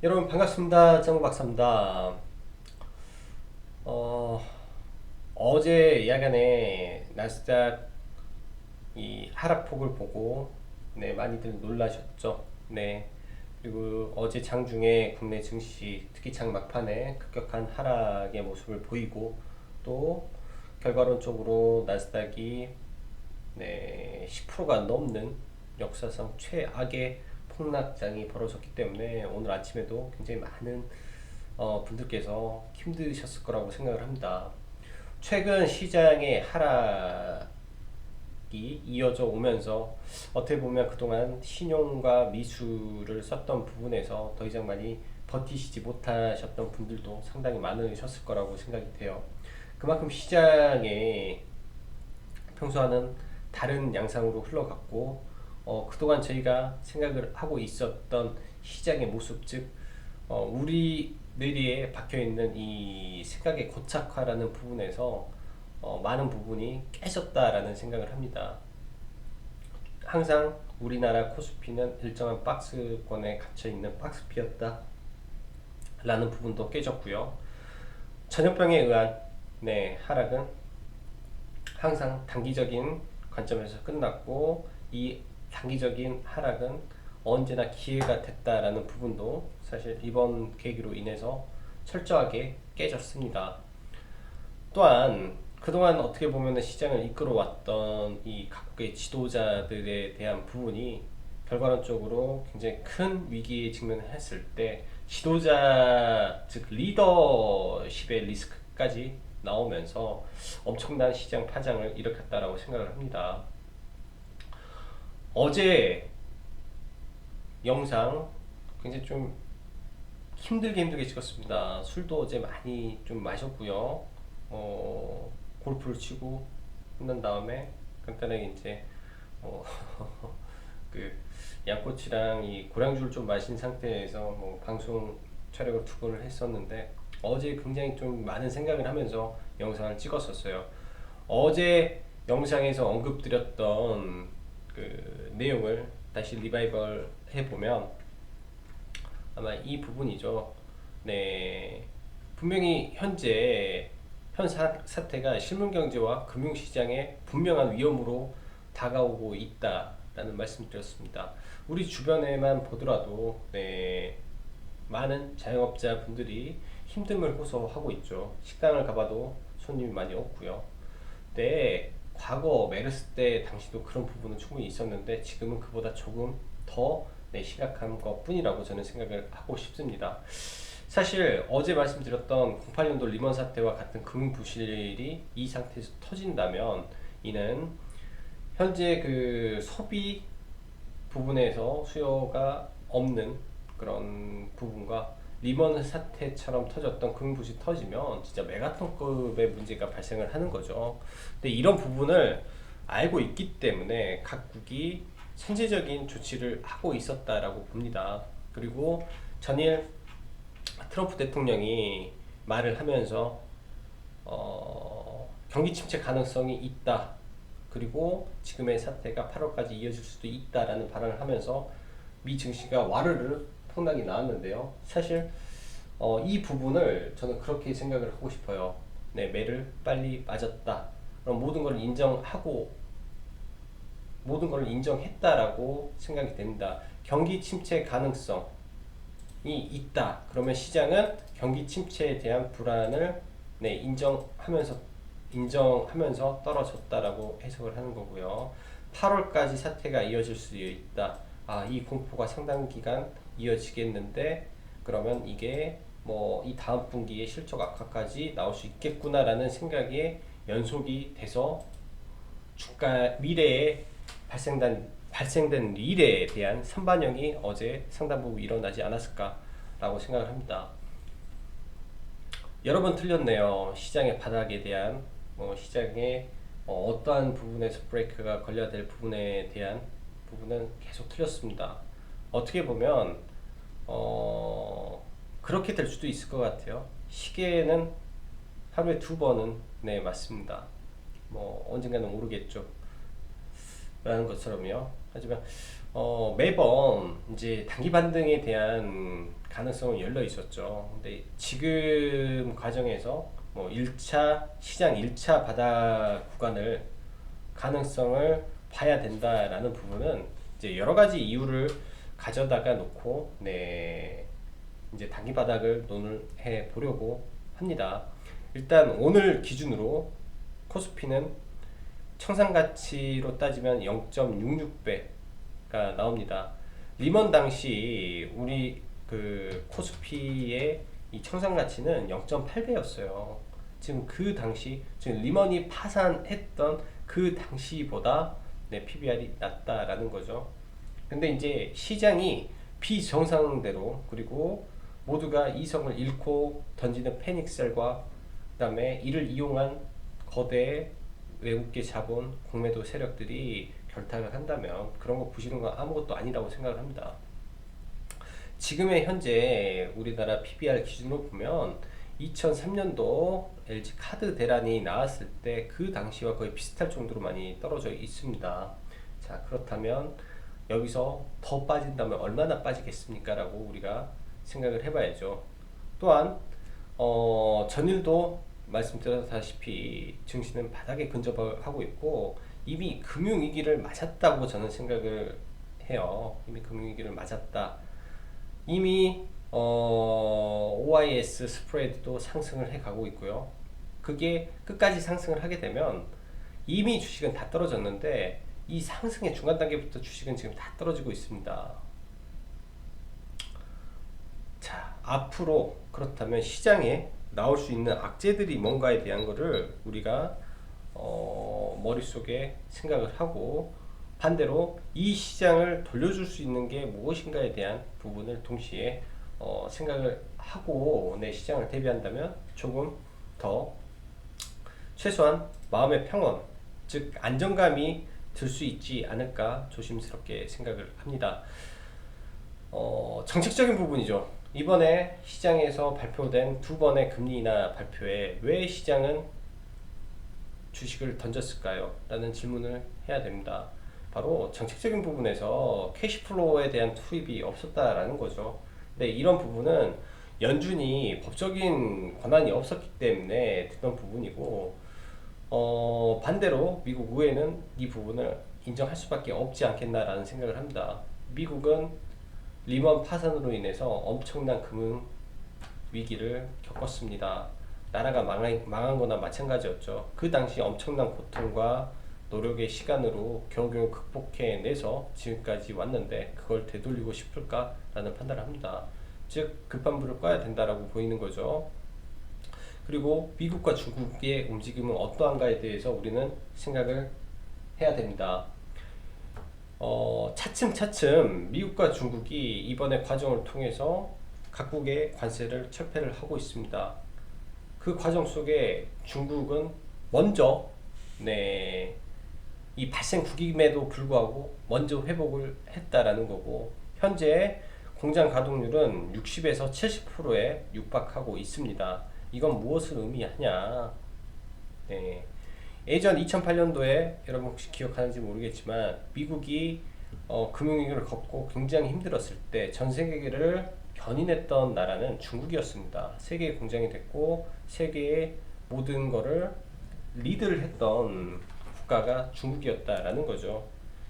여러분 반갑습니다. 짱구 박사입니다. 어, 어제 야간에 나스닥 이 하락폭을 보고 네, 많이들 놀라셨죠. 네. 그리고 어제 장중에 국내 증시 특히 장 막판에 급격한 하락의 모습을 보이고 또 결과론적으로 나스닥이 네, 10%가 넘는 역사상 최악의 폭락장이 벌어졌기 때문에 오늘 아침에도 굉장히 많은 어, 분들께서 힘드셨을 거라고 생각을 합니다. 최근 시장의 하락이 이어져 오면서 어떻게 보면 그동안 신용과 미수를 썼던 부분에서 더 이상 많이 버티시지 못하셨던 분들도 상당히 많으셨을 거라고 생각이 돼요. 그만큼 시장에 평소와는 다른 양상으로 흘러갔고 어, 그동안 저희가 생각을 하고 있었던 시장의 모습 즉 어, 우리 뇌리에 박혀 있는 이 생각의 고착화라는 부분에서 어, 많은 부분이 깨졌다라는 생각을 합니다. 항상 우리나라 코스피는 일정한 박스권에 갇혀 있는 박스피였다. 라는 부분도 깨졌고요. 전염병에 의한 네, 하락은 항상 단기적인 관점에서 끝났고 이 단기적인 하락은 언제나 기회가 됐다라는 부분도 사실 이번 계기로 인해서 철저하게 깨졌습니다. 또한 그동안 어떻게 보면 시장을 이끌어왔던 이 각국의 지도자들에 대한 부분이 결과론적으로 굉장히 큰 위기에 직면했을 때 지도자 즉 리더십의 리스크까지 나오면서 엄청난 시장 파장을 일으켰다라고 생각을 합니다. 어제 영상 굉장히 좀 힘들게 힘들게 찍었습니다. 술도 어제 많이 좀 마셨고요. 어, 골프를 치고 끝난 다음에 간단하게 이제 어, 그 양꼬치랑 이 고량주를 좀 마신 상태에서 뭐 방송 촬영을 두 번을 했었는데 어제 굉장히 좀 많은 생각을 하면서 영상을 찍었었어요. 어제 영상에서 언급드렸던 그 내용을 다시 리바이벌 해보면 아마 이 부분이죠. 네, 분명히 현재 현 사, 사태가 실물 경제와 금융 시장에 분명한 위험으로 다가오고 있다라는 말씀드렸습니다. 우리 주변에만 보더라도 네, 많은 자영업자 분들이 힘듦을 호소하고 있죠. 식당을 가봐도 손님이 많이 없고요. 네, 과거 메르스 때 당시도 그런 부분은 충분히 있었는데 지금은 그보다 조금 더 네, 심각한 것 뿐이라고 저는 생각을 하고 싶습니다. 사실 어제 말씀드렸던 08년도 리먼 사태와 같은 금융 부실이 이 상태에서 터진다면 이는 현재 그 소비 부분에서 수요가 없는 그런 부분과 리먼 사태처럼 터졌던 금융부실 터지면 진짜 메가톤급의 문제가 발생을 하는 거죠. 근데 이런 부분을 알고 있기 때문에 각국이 선제적인 조치를 하고 있었다라고 봅니다. 그리고 전일 트럼프 대통령이 말을 하면서 어, 경기 침체 가능성이 있다. 그리고 지금의 사태가 8월까지 이어질 수도 있다라는 발언을 하면서 미 증시가 와르르 폭락이 나왔는데요. 사실 어, 이 부분을 저는 그렇게 생각을 하고 싶어요. 네, 매를 빨리 맞았다. 그럼 모든 걸 인정하고 모든 걸 인정했다라고 생각이 됩니다. 경기 침체 가능성이 있다. 그러면 시장은 경기 침체에 대한 불안을 네, 인정하면서 인정하면서 떨어졌다라고 해석을 하는 거고요. 8월까지 사태가 이어질 수 있다. 아, 이 공포가 상당 기간 이어지겠는데 그러면 이게 뭐 이 다음 분기에 실적 악화까지 나올 수 있겠구나라는 생각에 연속이 돼서 주가 미래에 발생된 발생된 미래에 대한 선반영이 어제 상당 부분 일어나지 않았을까라고 생각을 합니다. 여러 번 틀렸네요. 시장의 바닥에 대한 뭐 시장의 어, 어떠한 부분에서 브레이크가 걸려야 될 부분에 대한 부분은 계속 틀렸습니다. 어떻게 보면 어, 그렇게 될 수도 있을 것 같아요. 시계는 하루에 두 번은 네 맞습니다. 뭐 언젠가는 오르겠죠. 라는 것처럼요. 하지만 어, 매번 이제 단기 반등에 대한 가능성은 열려 있었죠. 근데 지금 과정에서 뭐 1차 시장 1차 바닥 구간을 가능성을 봐야 된다라는 부분은 이제 여러 가지 이유를 가져다가 놓고 네 이제 단기 바닥을 논해 보려고 합니다. 일단 오늘 기준으로 코스피는 청산 가치로 따지면 0.66배가 나옵니다. 리먼 당시 우리 그 코스피의 이 청산 가치는 0.8배였어요. 지금 그 당시 지금 리먼이 파산했던 그 당시보다 네, PBR이 낮다라는 거죠. 근데 이제 시장이 비정상대로 그리고 모두가 이성을 잃고 던지는 패닉셀과 그다음에 이를 이용한 거대 외국계 자본 공매도 세력들이 결탁을 한다면 그런 거 보시는 건 아무것도 아니라고 생각을 합니다. 지금의 현재 우리나라 PBR 기준으로 보면 2003년도 LG 카드 대란이 나왔을 때 그 당시와 거의 비슷할 정도로 많이 떨어져 있습니다. 자 그렇다면 여기서 더 빠진다면 얼마나 빠지겠습니까? 라고 우리가 생각을 해봐야죠. 또한 어, 전일도 말씀드렸다시피 증시는 바닥에 근접하고 있고 이미 금융위기를 맞았다고 저는 생각을 해요. 이미 금융위기를 맞았다. 이미 어, OIS 스프레드도 상승을 해 가고 있고요. 그게 끝까지 상승을 하게 되면 이미 주식은 다 떨어졌는데 이 상승의 중간 단계부터 주식은 지금 다 떨어지고 있습니다. 자, 앞으로 그렇다면 시장에 나올 수 있는 악재들이 뭔가에 대한 거를 우리가 어, 머릿속에 생각을 하고 반대로 이 시장을 돌려줄 수 있는 게 무엇인가에 대한 부분을 동시에 어, 생각을 하고 내 시장을 대비한다면 조금 더 최소한 마음의 평온, 즉 안정감이 들 수 있지 않을까 조심스럽게 생각을 합니다. 어, 정책적인 부분이죠. 이번에 시장에서 발표된 두 번의 금리 인하 발표에 왜 시장은 주식을 던졌을까요? 라는 질문을 해야 됩니다. 바로 정책적인 부분에서 캐시플로우에 대한 투입이 없었다라는 거죠. 근데 이런 부분은 연준이 법적인 권한이 없었기 때문에 됐던 부분이고 어, 반대로 미국 의회는 이 부분을 인정할 수밖에 없지 않겠나라는 생각을 합니다. 미국은 리먼 파산으로 인해서 엄청난 금융 위기를 겪었습니다. 나라가 망한, 망한 거나 마찬가지였죠. 그 당시 엄청난 고통과 노력의 시간으로 겨우겨우 극복해내서 지금까지 왔는데 그걸 되돌리고 싶을까라는 판단을 합니다. 즉 급한 불을 꺼야 된다라고 보이는 거죠. 그리고 미국과 중국의 움직임은 어떠한가에 대해서 우리는 생각을 해야 됩니다. 어, 차츰차츰 미국과 중국이 이번에 과정을 통해서 각국의 관세를 철폐를 하고 있습니다. 그 과정 속에 중국은 먼저 네, 이 발생 국임에도 불구하고 먼저 회복을 했다라는 거고 현재 공장 가동률은 60에서 70%에 육박하고 있습니다. 이건 무엇을 의미하냐? 네. 예전 2008년도에 여러분 혹시 기억하는지 모르겠지만 미국이 어, 금융위기를 겪고 굉장히 힘들었을 때 전 세계를 견인했던 나라는 중국이었습니다. 세계의 공장이 됐고 세계의 모든 거를 리드를 했던 국가가 중국이었다라는 거죠.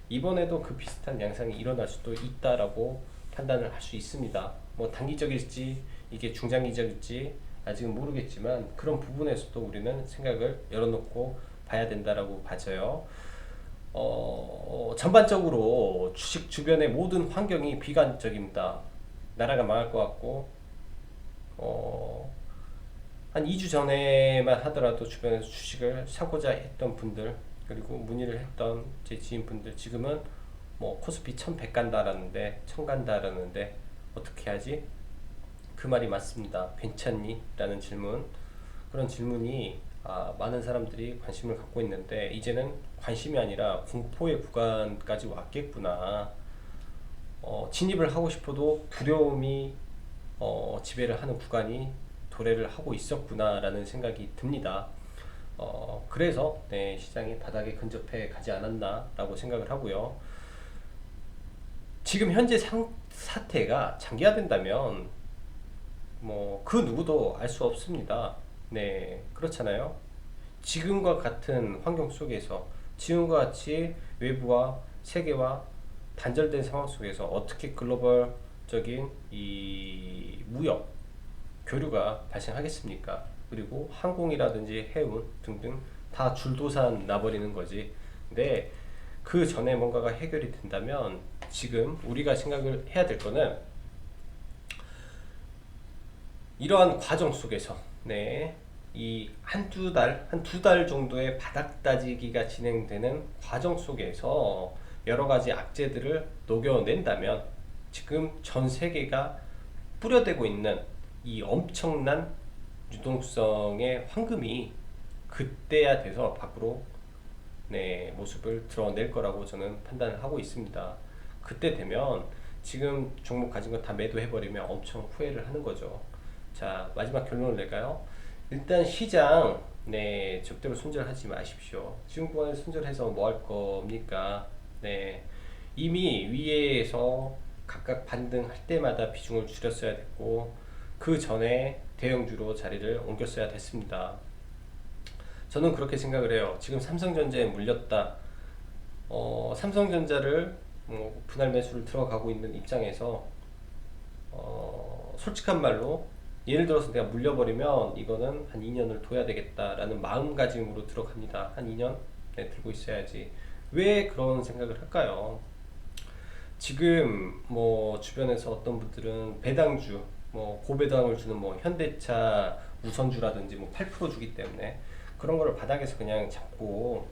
이번에도 그 비슷한 양상이 일어날 수도 있다라고 판단을 할 수 있습니다. 뭐 단기적일지 이게 중장기적일지 아직은 모르겠지만 그런 부분에서도 우리는 생각을 열어놓고 봐야 된다라고 봐져요. 어, 전반적으로 주식 주변의 모든 환경이 비관적입니다. 나라가 망할 것 같고, 어, 한 2주 전에만 하더라도 주변에서 주식을 사고자 했던 분들, 그리고 문의를 했던 제 지인분들, 지금은 뭐 코스피 1100 간다라는데, 1000 간다라는데, 어떻게 하지? 그 말이 맞습니다. 괜찮니? 라는 질문. 그런 질문이 아, 많은 사람들이 관심을 갖고 있는데 이제는 관심이 아니라 공포의 구간까지 왔겠구나. 어, 진입을 하고 싶어도 두려움이 어, 지배를 하는 구간이 도래를 하고 있었구나라는 생각이 듭니다. 어, 그래서 네, 시장이 바닥에 근접해 가지 않았나라고 생각을 하고요. 지금 현재 상, 사태가 장기화된다면 뭐 그 누구도 알 수 없습니다. 네, 그렇잖아요. 지금과 같은 환경 속에서 지금과 같이 외부와 세계와 단절된 상황 속에서 어떻게 글로벌적인 이 무역 교류가 발생하겠습니까? 그리고 항공이라든지 해운 등등 다 줄도산 나버리는 거지. 근데 그 전에 뭔가가 해결이 된다면 지금 우리가 생각을 해야 될 거는 이러한 과정 속에서 네, 이 한 두 달, 한 두 달 정도의 바닥 따지기가 진행되는 과정 속에서 여러 가지 악재들을 녹여낸다면 지금 전 세계가 뿌려대고 있는 이 엄청난 유동성의 황금이 그때야 돼서 밖으로 네, 모습을 드러낼 거라고 저는 판단을 하고 있습니다. 그때 되면 지금 종목 가진 거 다 매도해버리면 엄청 후회를 하는 거죠. 자, 마지막 결론을 낼까요? 일단 시장, 네, 절대로 손절하지 마십시오. 지금 구간에 손절해서 뭐 할 겁니까? 네, 이미 위에서 각각 반등할 때마다 비중을 줄였어야 됐고, 그 전에 대형주로 자리를 옮겼어야 됐습니다. 저는 그렇게 생각을 해요. 지금 삼성전자에 물렸다. 어, 삼성전자를 뭐 분할 매수를 들어가고 있는 입장에서 어, 솔직한 말로 예를 들어서 내가 물려버리면 이거는 한 2년을 둬야 되겠다라는 마음가짐으로 들어갑니다. 한 2년 네, 들고 있어야지. 왜 그런 생각을 할까요? 지금 뭐 주변에서 어떤 분들은 배당주, 뭐 고배당을 주는 뭐 현대차 우선주라든지 뭐 8% 주기 때문에 그런 거를 바닥에서 그냥 잡고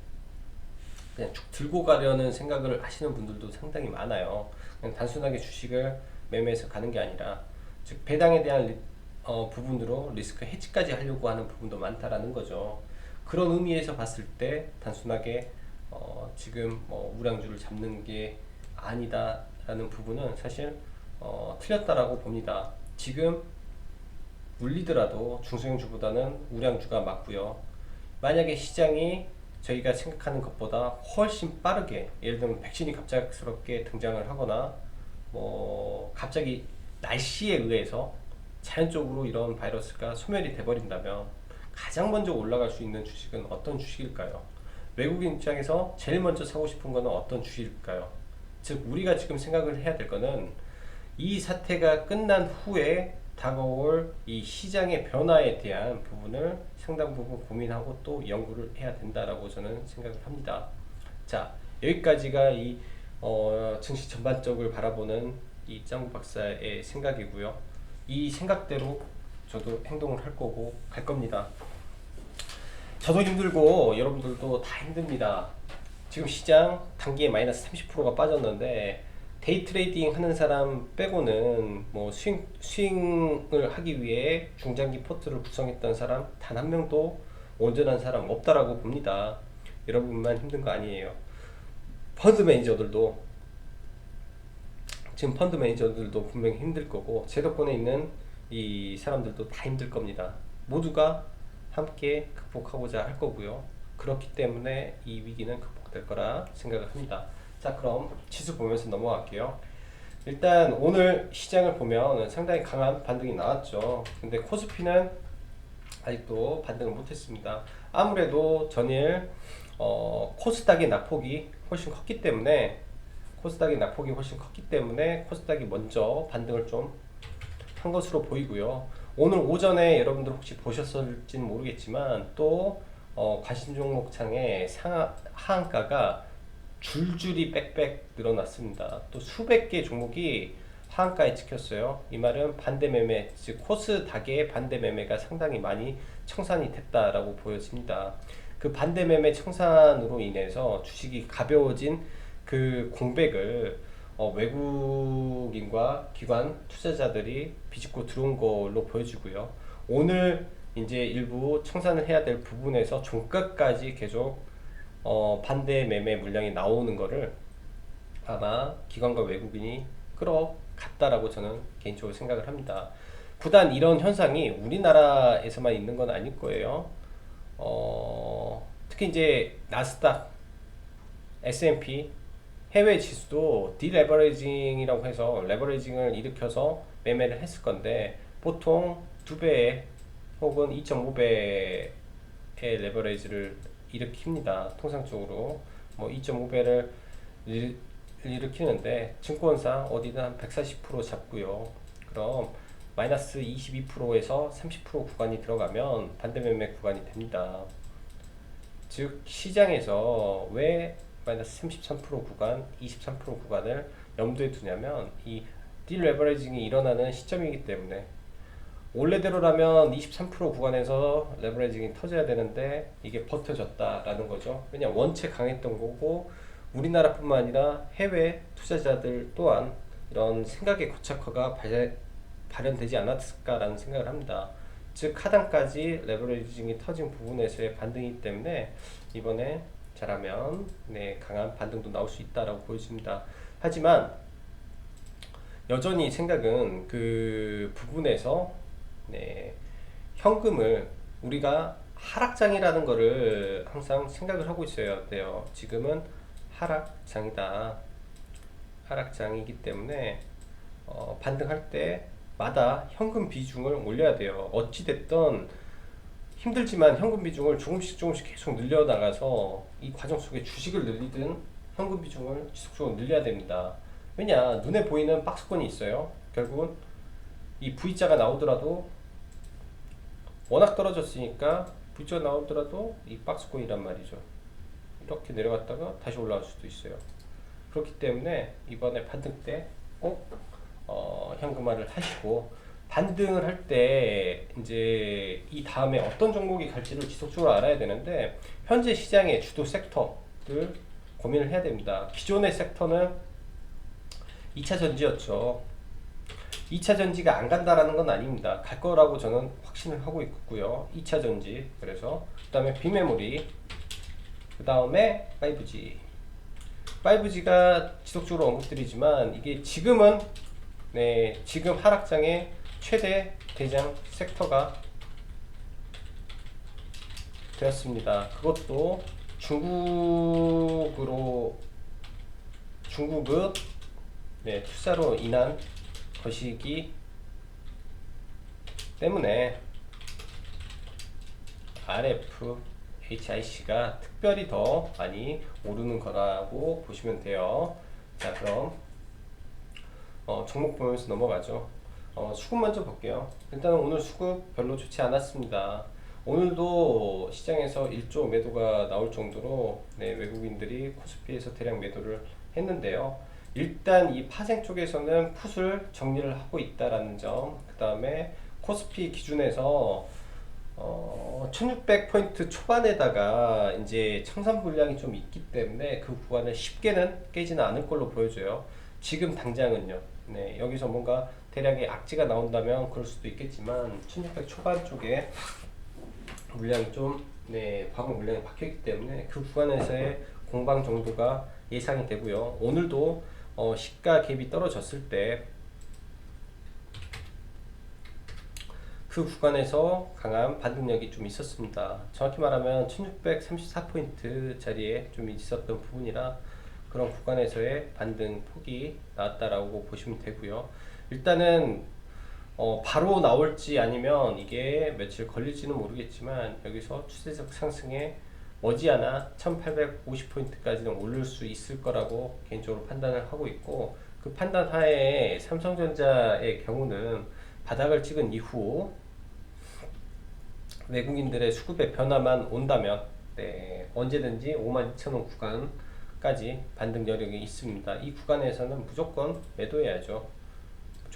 그냥 쭉 들고 가려는 생각을 하시는 분들도 상당히 많아요. 그냥 단순하게 주식을 매매해서 가는 게 아니라 즉 배당에 대한 리, 어, 부분으로 리스크 해지까지 하려고 하는 부분도 많다라는 거죠. 그런 의미에서 봤을 때 단순하게 어, 지금 뭐 우량주를 잡는 게 아니다라는 부분은 사실 어, 틀렸다라고 봅니다. 지금 물리더라도 중소형주보다는 우량주가 맞고요. 만약에 시장이 저희가 생각하는 것보다 훨씬 빠르게 예를 들면 백신이 갑작스럽게 등장을 하거나 뭐 갑자기 날씨에 의해서 자연적으로 이런 바이러스가 소멸이 돼버린다면 가장 먼저 올라갈 수 있는 주식은 어떤 주식일까요? 외국인 입장에서 제일 먼저 사고 싶은 거는 어떤 주식일까요? 즉 우리가 지금 생각을 해야 될 거는 이 사태가 끝난 후에 다가올 이 시장의 변화에 대한 부분을 상당 부분 고민하고 또 연구를 해야 된다라고 저는 생각을 합니다. 자 여기까지가 이 어, 증시 전반적을 바라보는 이 짱구 박사의 생각이고요. 이 생각대로 저도 행동을 할 거고 갈 겁니다. 저도 힘들고 여러분들도 다 힘듭니다. 지금 시장 단기에 마이너스 30%가 빠졌는데 데이 트레이딩 하는 사람 빼고는 뭐 스윙, 스윙을 하기 위해 중장기 포트를 구성했던 사람 단 한 명도 온전한 사람 없다라고 봅니다. 여러분만 힘든 거 아니에요. 펀드 매니저들도 지금 펀드 매니저들도 분명히 힘들 거고 제 덕분에 있는 이 사람들도 다 힘들 겁니다. 모두가 함께 극복하고자 할 거고요. 그렇기 때문에 이 위기는 극복될 거라 생각을 합니다. 자 그럼 지수 보면서 넘어갈게요. 일단 오늘 시장을 보면 상당히 강한 반등이 나왔죠. 근데 코스피는 아직도 반등을 못했습니다. 아무래도 전일 어, 코스닥의 낙폭이 훨씬 컸기 때문에 코스닥의 낙폭이 훨씬 컸기 때문에 코스닥이 먼저 반등을 좀 한 것으로 보이고요. 오늘 오전에 여러분들 혹시 보셨을지는 모르겠지만 또 어, 과신 종목 창에 상 하한가가 줄줄이 빽빽 늘어났습니다. 또 수백 개 종목이 하한가에 찍혔어요. 이 말은 반대 매매, 즉 코스닥의 반대 매매가 상당히 많이 청산이 됐다라고 보여집니다. 그 반대 매매 청산으로 인해서 주식이 가벼워진 그 공백을 어, 외국인과 기관 투자자들이 비집고 들어온 걸로 보여지고요. 오늘 이제 일부 청산을 해야 될 부분에서 종가까지 계속 어, 반대 매매 물량이 나오는 거를 아마 기관과 외국인이 끌어갔다라고 저는 개인적으로 생각을 합니다. 부단 이런 현상이 우리나라에서만 있는 건 아닐 거예요. 어, 특히 이제 나스닥, S&P 해외 지수도 디레버리징이라고 해서 레버리징을 일으켜서 매매를 했을 건데 보통 두배 혹은 2.5배의 레버리지를 일으킵니다. 통상적으로 뭐 2.5배를 일으키는데 증권사 어디든 한 140% 잡고요. 그럼 마이너스 22%에서 30% 구간이 들어가면 반대 매매 구간이 됩니다. 즉 시장에서 왜 마이너스 33% 구간, 23% 구간을 염두에 두냐면 이 딜레버리징이 일어나는 시점이기 때문에 원래대로라면 23% 구간에서 레버리징이 터져야 되는데 이게 버텨졌다라는 거죠. 왜냐 원체 강했던 거고 우리나라뿐만 아니라 해외 투자자들 또한 이런 생각의 고착화가 발, 발현되지 않았을까라는 생각을 합니다. 즉 하단까지 레버리징이 터진 부분에서의 반등이기 때문에 이번에 잘하면 네, 강한 반등도 나올 수 있다라고 보여집니다. 하지만 여전히 생각은 그 부분에서 네, 현금을 우리가 하락장이라는 거를 항상 생각을 하고 있어야 돼요. 지금은 하락장이다. 하락장이기 때문에 어, 반등할 때마다 현금 비중을 올려야 돼요. 어찌됐든 힘들지만 현금 비중을 조금씩 조금씩 계속 늘려나가서 이 과정 속에 주식을 늘리든 현금 비중을 지속적으로 늘려야 됩니다. 왜냐 눈에 보이는 박스권이 있어요. 결국은 이 V자가 나오더라도 워낙 떨어졌으니까 V자 나오더라도 이 박스권이란 말이죠. 이렇게 내려갔다가 다시 올라갈 수도 있어요. 그렇기 때문에 이번에 반등 때꼭 어, 현금화를 하시고 반등을 할 때 이제 이 다음에 어떤 종목이 갈지를 지속적으로 알아야 되는데 현재 시장의 주도 섹터를 고민을 해야 됩니다. 기존의 섹터는 2차 전지였죠. 2차 전지가 안 간다라는 건 아닙니다. 갈 거라고 저는 확신을 하고 있고요. 2차 전지. 그래서 그다음에 비메모리. 그다음에 5G. 5G가 지속적으로 언급드리지만 이게 지금은 네, 지금 하락장의 최대 대장 섹터가 되었습니다. 그것도 중국으로 중국의 네, 투자로 인한 것이기 때문에 RF, HIC가 특별히 더 많이 오르는 거라고 보시면 돼요. 자, 그럼 어, 종목 보면서 넘어가죠. 어, 수급 먼저 볼게요. 일단 오늘 수급 별로 좋지 않았습니다. 오늘도 시장에서 1조 매도가 나올 정도로 네, 외국인들이 코스피에서 대량 매도를 했는데요. 일단 이 파생 쪽에서는 풋을 정리를 하고 있다라는 점, 그 다음에 코스피 기준에서 어, 1600포인트 초반에다가 이제 청산 물량이 좀 있기 때문에 그 구간을 쉽게는 깨지는 않을 걸로 보여져요. 지금 당장은요. 네, 여기서 뭔가 대략의 악재가 나온다면 그럴 수도 있겠지만 1600 초반 쪽에 물량이 좀 네, 과거 물량이 박혀있기 때문에 그 구간에서의 공방 정도가 예상이 되고요. 오늘도 어, 시가 갭이 떨어졌을 때 그 구간에서 강한 반등력이 좀 있었습니다. 정확히 말하면 1634포인트 자리에 좀 있었던 부분이라 그런 구간에서의 반등 폭이 나왔다라고 보시면 되고요. 일단은 어, 바로 나올지 아니면 이게 며칠 걸릴지는 모르겠지만 여기서 추세적 상승에 머지않아 1850포인트까지는 오를 수 있을 거라고 개인적으로 판단을 하고 있고 그 판단 하에 삼성전자의 경우는 바닥을 찍은 이후 외국인들의 수급의 변화만 온다면 네, 언제든지 52,000원 구간까지 반등 여력이 있습니다. 이 구간에서는 무조건 매도해야죠.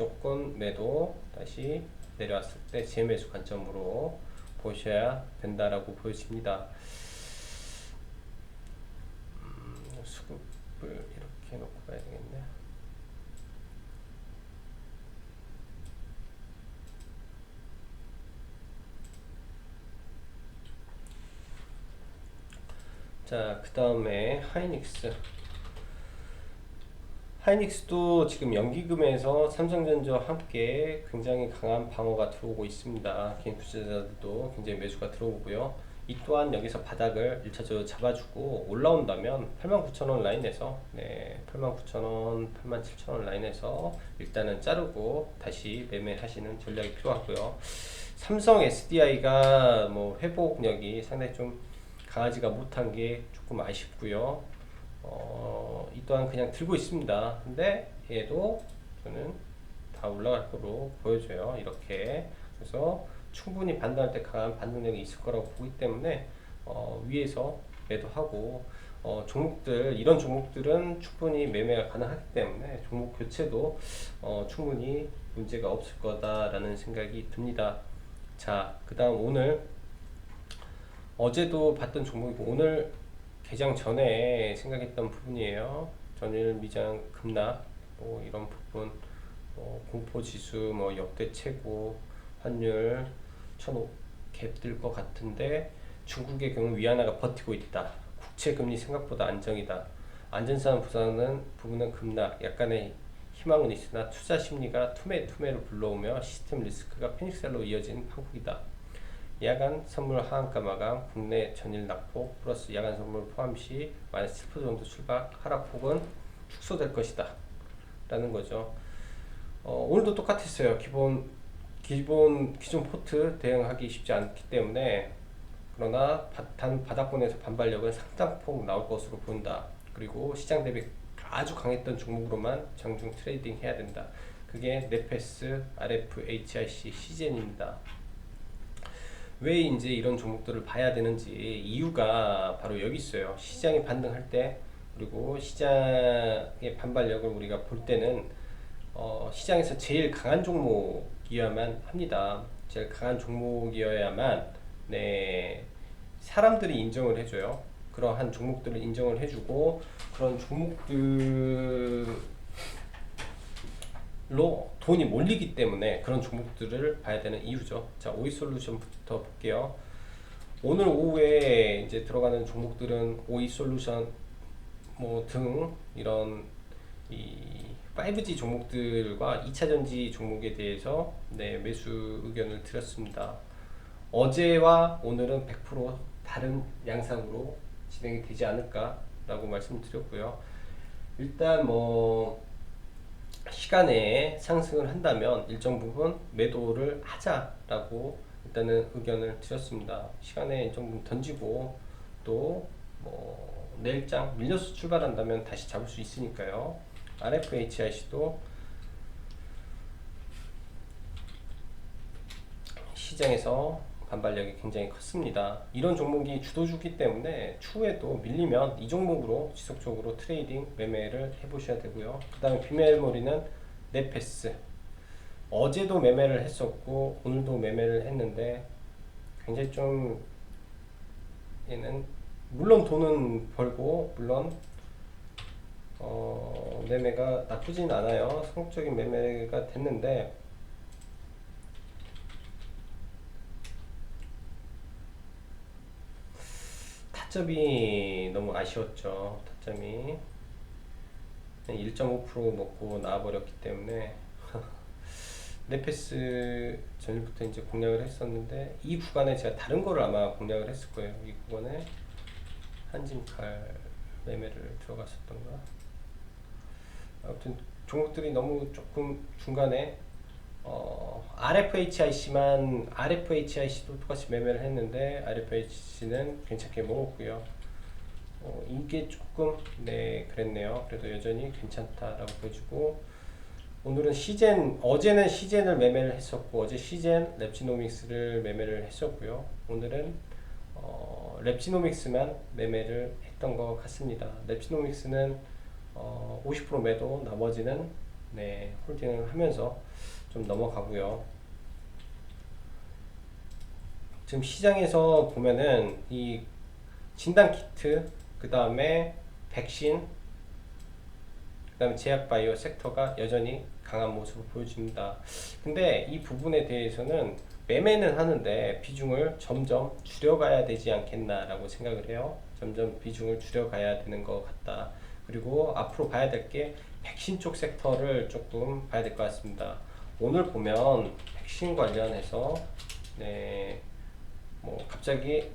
무조건 매도 다시 내려왔을 때 재매수 관점으로 보셔야 된다라고 보여집니다. 수급을 이렇게 놓고 봐야 되겠네. 자, 그 다음에 하이닉스. 하이닉스도 지금 연기금에서 삼성전자와 함께 굉장히 강한 방어가 들어오고 있습니다. 개인 투자자들도 굉장히 매수가 들어오고요. 이 또한 여기서 바닥을 1차적으로 잡아주고 올라온다면 89,000원 라인에서 네, 89,000원, 87,000원 라인에서 일단은 자르고 다시 매매하시는 전략이 필요하고요. 삼성 SDI가 뭐 회복력이 상당히 좀 강하지가 못한 게 조금 아쉽고요. 어, 이 또한 그냥 들고 있습니다. 근데 얘도 저는 다 올라갈 거로 보여져요. 이렇게. 그래서 충분히 반등할 때 강한 반등 력이 있을 거라고 보기 때문에 어, 위에서 매도하고 어, 종목들 이런 종목들은 충분히 매매가 가능하기 때문에 종목 교체도 어, 충분히 문제가 없을 거다라는 생각이 듭니다. 자, 그다음 오늘 어제도 봤던 종목이고 오늘 개장 전에 생각했던 부분이에요. 전일 미장 급락 뭐 이런 부분 뭐 공포 지수 뭐 역대 최고 환율 1,500갭 것 같은데 중국의 경우 위안화가 버티고 있다. 국채 금리 생각보다 안정이다. 안전상 부산은 부분은 급락, 약간의 희망은 있으나 투자 심리가 투매 투매로 불러오며 시스템 리스크가 패닉셀로 이어진 한국이다. 야간 선물 하한가 마감, 국내 전일 낙폭 플러스 야간 선물 포함 시 마이너스 7% 정도 출박 하락폭은 축소될 것이다. 라는 거죠. 어, 오늘도 똑같았어요. 기본 기본 기존 포트 대응하기 쉽지 않기 때문에 그러나 바, 단 바닥권에서 반발력은 상당폭 나올 것으로 보인다. 그리고 시장 대비 아주 강했던 종목으로만 장중 트레이딩 해야 된다. 그게 네페스, RF, HIC, 시젠입니다. 왜 이제 이런 종목들을 봐야 되는지 이유가 바로 여기 있어요. 시장이 반등할 때 그리고 시장의 반발력을 우리가 볼 때는 어, 시장에서 제일 강한 종목이어야만 합니다. 제일 강한 종목이어야만 네 사람들이 인정을 해줘요. 그러한 종목들을 인정을 해주고 그런 종목들 로 돈이 몰리기 때문에 그런 종목들을 봐야 되는 이유죠. 자, 오이솔루션부터 볼게요. 오늘 오후에 이제 들어가는 종목들은 오이솔루션 뭐 등 이런 이 5G 종목들과 2차 전지 종목에 대해서 네, 매수 의견을 드렸습니다. 어제와 오늘은 100% 다른 양상으로 진행이 되지 않을까라고 말씀드렸고요. 일단 뭐 시간에 상승을 한다면 일정 부분 매도를 하자라고 일단은 의견을 드렸습니다. 시간에 일정 부분 던지고 또 뭐 내일장 밀려서 출발한다면 다시 잡을 수 있으니까요. RFHIC도 시장에서 반발력이 굉장히 컸습니다. 이런 종목이 주도주기 때문에 추후에도 밀리면 이 종목으로 지속적으로 트레이딩 매매를 해보셔야 되고요. 그 다음에 비매물이는 네페스 어제도 매매를 했었고 오늘도 매매를 했는데 굉장히 좀 얘는 물론 돈은 벌고 물론 어, 매매가 나쁘진 않아요. 성적인 매매가 됐는데 타점이 너무 아쉬웠죠. 타점이 1.5% 먹고 나와버렸기 때문에 네페스 전일부터 이제 공략을 했었는데 이 구간에 제가 다른 거를 아마 공략을 했을 거예요. 이 구간에 한진칼 매매를 들어갔었던가. 아무튼 종목들이 너무 조금 중간에 어, RFHIC만 RFHIC도 똑같이 매매를 했는데 RFHC는 괜찮게 먹었고요. 어, 이게 조금 네 그랬네요. 그래도 여전히 괜찮다라고 보여주고 오늘은 시젠 어제는 시젠을 매매를 했었고 어제 시젠 랩지노믹스를 매매를 했었고요. 오늘은 어, 랩지노믹스만 매매를 했던 것 같습니다. 랩지노믹스는 어, 50% 매도 나머지는 네 홀딩을 하면서 좀 넘어가고요. 지금 시장에서 보면은 이 진단 키트, 그 다음에 백신, 그 다음에 제약 바이오 섹터가 여전히 강한 모습을 보여줍니다. 근데 이 부분에 대해서는 매매는 하는데 비중을 점점 줄여가야 되지 않겠나라고 생각을 해요. 점점 비중을 줄여가야 되는 것 같다. 그리고 앞으로 봐야 될 게 백신 쪽 섹터를 조금 봐야 될 것 같습니다. 오늘 보면 백신 관련해서 네, 뭐 갑자기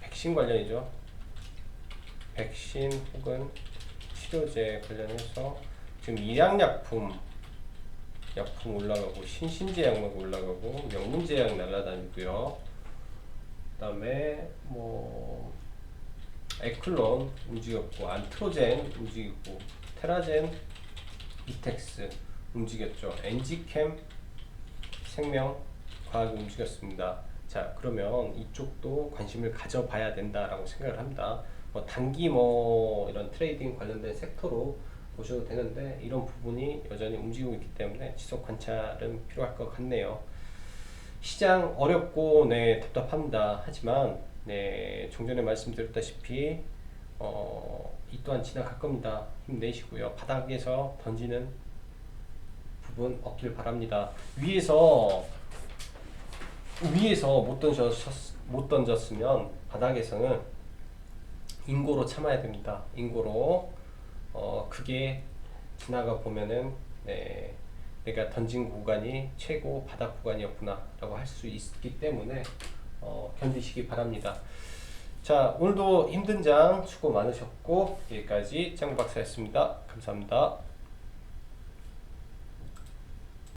백신 관련이죠. 백신 혹은 치료제 관련해서 지금 일양약품 약품 올라가고 신신제약막 올라가고 명문제약 날라다니고요. 그다음에 뭐 에클론 움직였고 안트로젠 움직이고 테라젠 이텍스 움직였죠. 엔지캠 생명 과학이 움직였습니다. 자 그러면 이쪽도 관심을 가져봐야 된다라고 생각을 합니다. 뭐 단기 뭐 이런 트레이딩 관련된 섹터로 보셔도 되는데 이런 부분이 여전히 움직이고 있기 때문에 지속 관찰은 필요할 것 같네요. 시장 어렵고 네 답답합니다. 하지만 네 종전에 말씀드렸다시피 어, 이 또한 지나갈 겁니다. 힘내시고요. 바닥에서 던지는 부분 없길 바랍니다. 위에서 위에서 못 던졌 못 던졌으면 바닥에서는 인고로 참아야 됩니다. 인고로 어 그게 지나가 보면은 네, 내가 던진 구간이 최고 바닥 구간이었구나라고 할 수 있기 때문에 어, 견디시기 바랍니다. 자 오늘도 힘든 장 수고 많으셨고 여기까지 장 박사였습니다. 감사합니다.